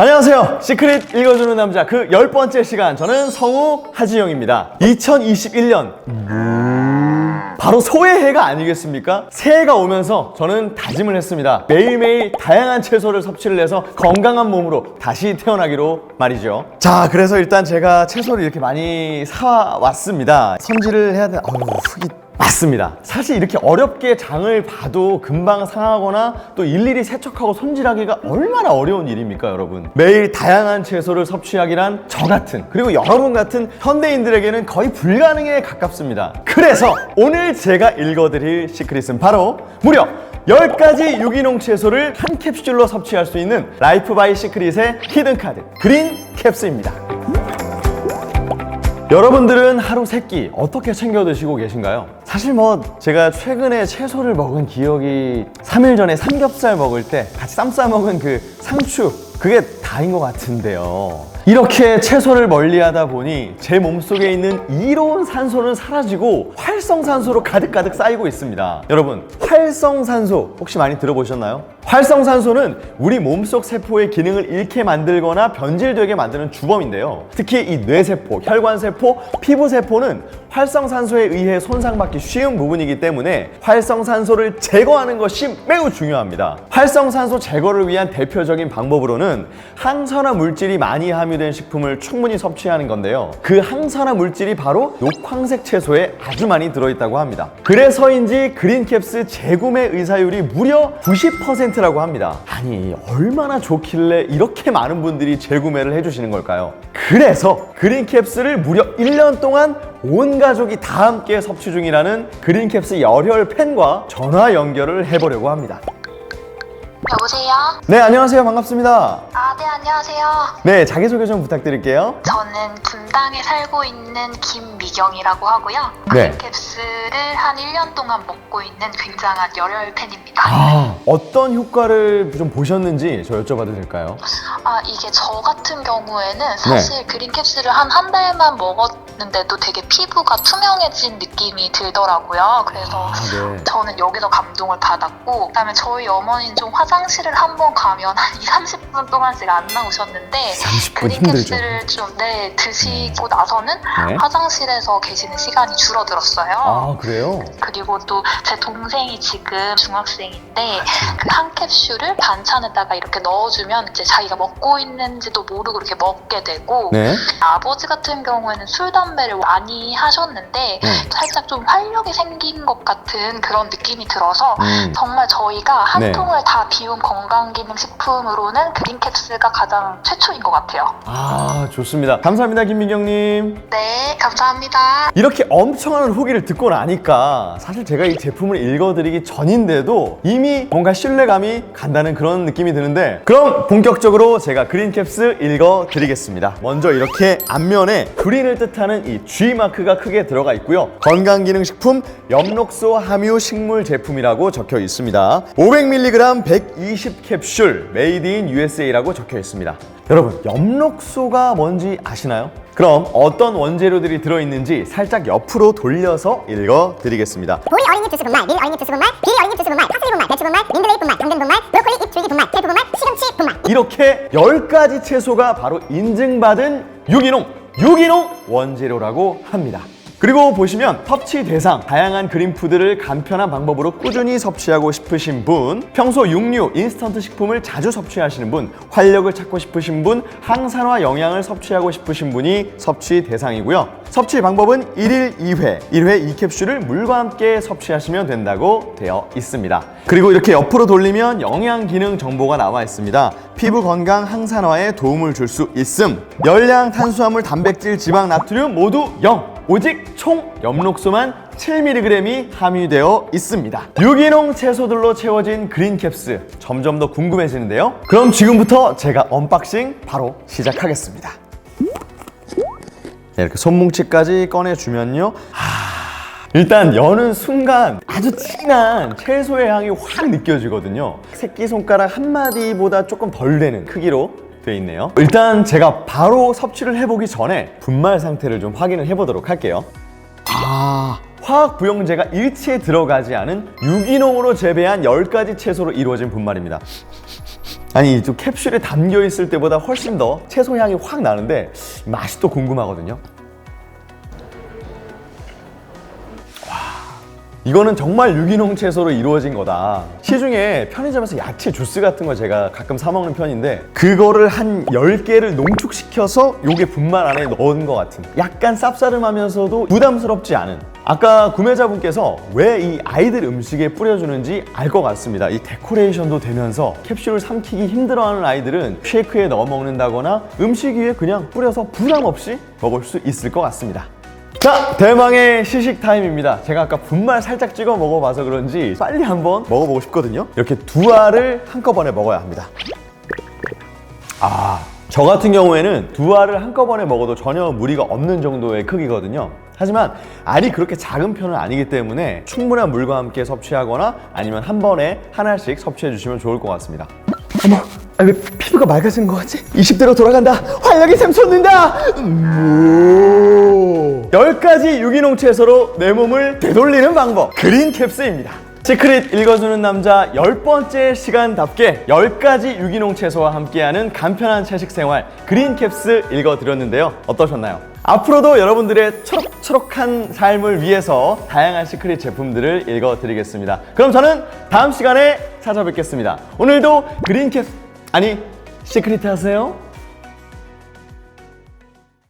안녕하세요. 시크릿 읽어주는 남자 그 열 번째 시간 저는 성우 하지영입니다. 2021년 바로 소해해가 아니겠습니까? 새해가 오면서 저는 다짐을 했습니다. 매일매일 다양한 채소를 섭취를 해서 건강한 몸으로 다시 태어나기로 말이죠. 자, 그래서 일단 제가 채소를 이렇게 많이 사왔습니다. 손질을 해야 돼. 아유, 흙이 맞습니다. 사실 이렇게 어렵게 장을 봐도 금방 상하거나 또 일일이 세척하고 손질하기가 얼마나 어려운 일입니까, 여러분? 매일 다양한 채소를 섭취하기란 저 같은 그리고 여러분 같은 현대인들에게는 거의 불가능에 가깝습니다. 그래서 오늘 제가 읽어드릴 시크릿은 바로 무려 10가지 유기농 채소를 한 캡슐로 섭취할 수 있는 라이프 바이 시크릿의 히든 카드 그린 캡스입니다. 여러분들은 하루 세 끼 어떻게 챙겨 드시고 계신가요? 사실 뭐 제가 최근에 채소를 먹은 기억이 3일 전에 삼겹살 먹을 때 같이 쌈 싸 먹은 그 상추 그게 다인 것 같은데요. 이렇게 채소를 멀리 하다 보니 제 몸속에 있는 이로운 산소는 사라지고 활성산소로 가득가득 쌓이고 있습니다. 여러분, 활성산소 혹시 많이 들어보셨나요? 활성산소는 우리 몸속 세포의 기능을 잃게 만들거나 변질되게 만드는 주범인데요. 특히 이 뇌세포, 혈관세포, 피부세포는 활성산소에 의해 손상받기 쉬운 부분이기 때문에 활성산소를 제거하는 것이 매우 중요합니다. 활성산소 제거를 위한 대표적인 방법으로는 항산화 물질이 많이 함유된 식품을 충분히 섭취하는 건데요. 그 항산화 물질이 바로 녹황색 채소에 아주 많이 들어있다고 합니다. 그래서인지 그린캡스 재구매 의사율이 무려 90% 라고 합니다. 아니, 얼마나 좋길래 이렇게 많은 분들이 재구매를 해주시는 걸까요? 그래서 그린캡스를 무려 1년 동안 온 가족이 다 함께 섭취 중이라는 그린캡스 열혈 팬과 전화 연결을 해보려고 합니다. 여보세요? 네, 안녕하세요. 반갑습니다. 아, 네, 안녕하세요. 네, 자기소개 좀 부탁드릴게요. 저는 분당에 살고 있는 김미경이라고 하고요. 네. 캡스를 한 1년 동안 먹고 있는 굉장한 열혈 팬입니다. 아, 어떤 효과를 좀 보셨는지 저 여쭤봐도 될까요? 아, 이게 저 같은 경우에는 사실 그린 캡슐을 한 한 달만 먹었는데도 되게 피부가 투명해진 느낌이 들더라고요. 그래서 아, 네. 저는 여기서 감동을 받았고 그다음에 저희 어머니는 좀 화 장실을 한 번 가면 한 2, 30분 동안씩 안 나오셨는데 30분 그린 힘들죠. 캡슐을 좀 네, 드시고 나서는 네. 화장실에서 계시는 시간이 줄어들었어요. 아, 그래요? 그리고 또 제 동생이 지금 중학생인데 아, 그한 캡슐을 반찬에다가 이렇게 넣어주면 이제 자기가 먹고 있는지도 모르고 이렇게 먹게 되고 네. 아버지 같은 경우에는 술 담배를 많이 하셨는데 네. 살짝 좀 활력이 생긴 것 같은 그런 느낌이 들어서 음. 정말 저희가 한 네. 통을 다 비운 건강기능식품으로는 그린캡스가 가장 최초인 것 같아요. 아, 좋습니다. 감사합니다, 김민경님. 네, 감사합니다. 이렇게 엄청난 후기를 듣고 나니까 사실 제가 이 제품을 읽어드리기 전인데도 이미 뭔가 신뢰감이 간다는 그런 느낌이 드는데 그럼 본격적으로 제가 그린캡스 읽어드리겠습니다. 먼저 이렇게 앞면에 그린을 뜻하는 이 G 마크가 크게 들어가 있고요. 건강기능식품 엽록소 함유 식물 제품이라고 적혀 있습니다. 500mg 120 캡슐 메이드 인 USA라고 적혀 있습니다. 여러분, 엽록소가 뭔지 아시나요? 그럼 어떤 원재료들이 들어있는지 살짝 옆으로 돌려서 읽어드리겠습니다. 보리 어린잎 주스 분말, 미리 어린잎 주스 분말, 비리 어린잎 주스 분말, 파슬리 분말, 배추 분말, 민들레잎 분말, 당근 분말, 브로콜리 잎 줄기 분말, 텔프 분말, 시금치 분말. 이렇게 10가지 채소가 바로 인증받은 유기농, 유기농 원재료라고 합니다. 그리고 보시면 섭취 대상, 다양한 그린푸드를 간편한 방법으로 꾸준히 섭취하고 싶으신 분, 평소 육류, 인스턴트 식품을 자주 섭취하시는 분, 활력을 찾고 싶으신 분, 항산화 영양을 섭취하고 싶으신 분이 섭취 대상이고요. 섭취 방법은 1일 2회, 1회 2캡슐을 물과 함께 섭취하시면 된다고 되어 있습니다. 그리고 이렇게 옆으로 돌리면 영양 기능 정보가 나와 있습니다. 피부 건강 항산화에 도움을 줄 수 있음. 열량, 탄수화물, 단백질, 지방, 나트륨 모두 0. 오직 총 엽록소만 7mg이 함유되어 있습니다. 유기농 채소들로 채워진 그린캡스 점점 더 궁금해지는데요. 그럼 지금부터 제가 언박싱 바로 시작하겠습니다. 네, 이렇게 손뭉치까지 꺼내주면요. 하... 일단 여는 순간 아주 진한 채소의 향이 확 느껴지거든요. 새끼손가락 한 마디보다 조금 덜 되는 크기로 되어 있네요. 일단 제가 바로 섭취를 해보기 전에 분말 상태를 좀 확인을 해보도록 할게요. 아, 화학 부용제가 일체에 들어가지 않은 유기농으로 재배한 10가지 채소로 이루어진 분말입니다. 아니 좀 캡슐에 담겨 있을 때보다 훨씬 더 채소 향이 확 나는데 맛이 또 궁금하거든요. 이거는 정말 유기농 채소로 이루어진 거다. 시중에 편의점에서 야채 주스 같은 거 제가 가끔 사 먹는 편인데 그거를 한 10개를 농축시켜서 요게 분말 안에 넣은 것 같은 약간 쌉싸름하면서도 부담스럽지 않은 아까 구매자분께서 왜 이 아이들 음식에 뿌려주는지 알 것 같습니다. 이 데코레이션도 되면서 캡슐을 삼키기 힘들어하는 아이들은 쉐이크에 넣어 먹는다거나 음식 위에 그냥 뿌려서 부담 없이 먹을 수 있을 것 같습니다. 자, 대망의 시식 타임입니다. 제가 아까 분말 살짝 찍어 먹어봐서 그런지 빨리 한번 먹어보고 싶거든요. 이렇게 두 알을 한꺼번에 먹어야 합니다. 아, 저 같은 경우에는 두 알을 한꺼번에 먹어도 전혀 무리가 없는 정도의 크기거든요. 하지만 알이 그렇게 작은 편은 아니기 때문에 충분한 물과 함께 섭취하거나 아니면 한 번에 하나씩 섭취해 주시면 좋을 것 같습니다. 어머, 아, 왜 피부가 맑아지는 것 같지? 20대로 돌아간다. 활력이 샘솟는다. 음, 10가지 유기농 채소로 내 몸을 되돌리는 방법. 그린 캡스입니다. 시크릿 읽어주는 남자 열 번째 시간답게 10가지 유기농 채소와 함께하는 간편한 채식 생활 그린 캡스 읽어드렸는데요. 어떠셨나요? 앞으로도 여러분들의 초록초록한 삶을 위해서 다양한 시크릿 제품들을 읽어드리겠습니다. 그럼 저는 다음 시간에 찾아뵙겠습니다. 오늘도 그린 캡스 아니 시크릿 하세요.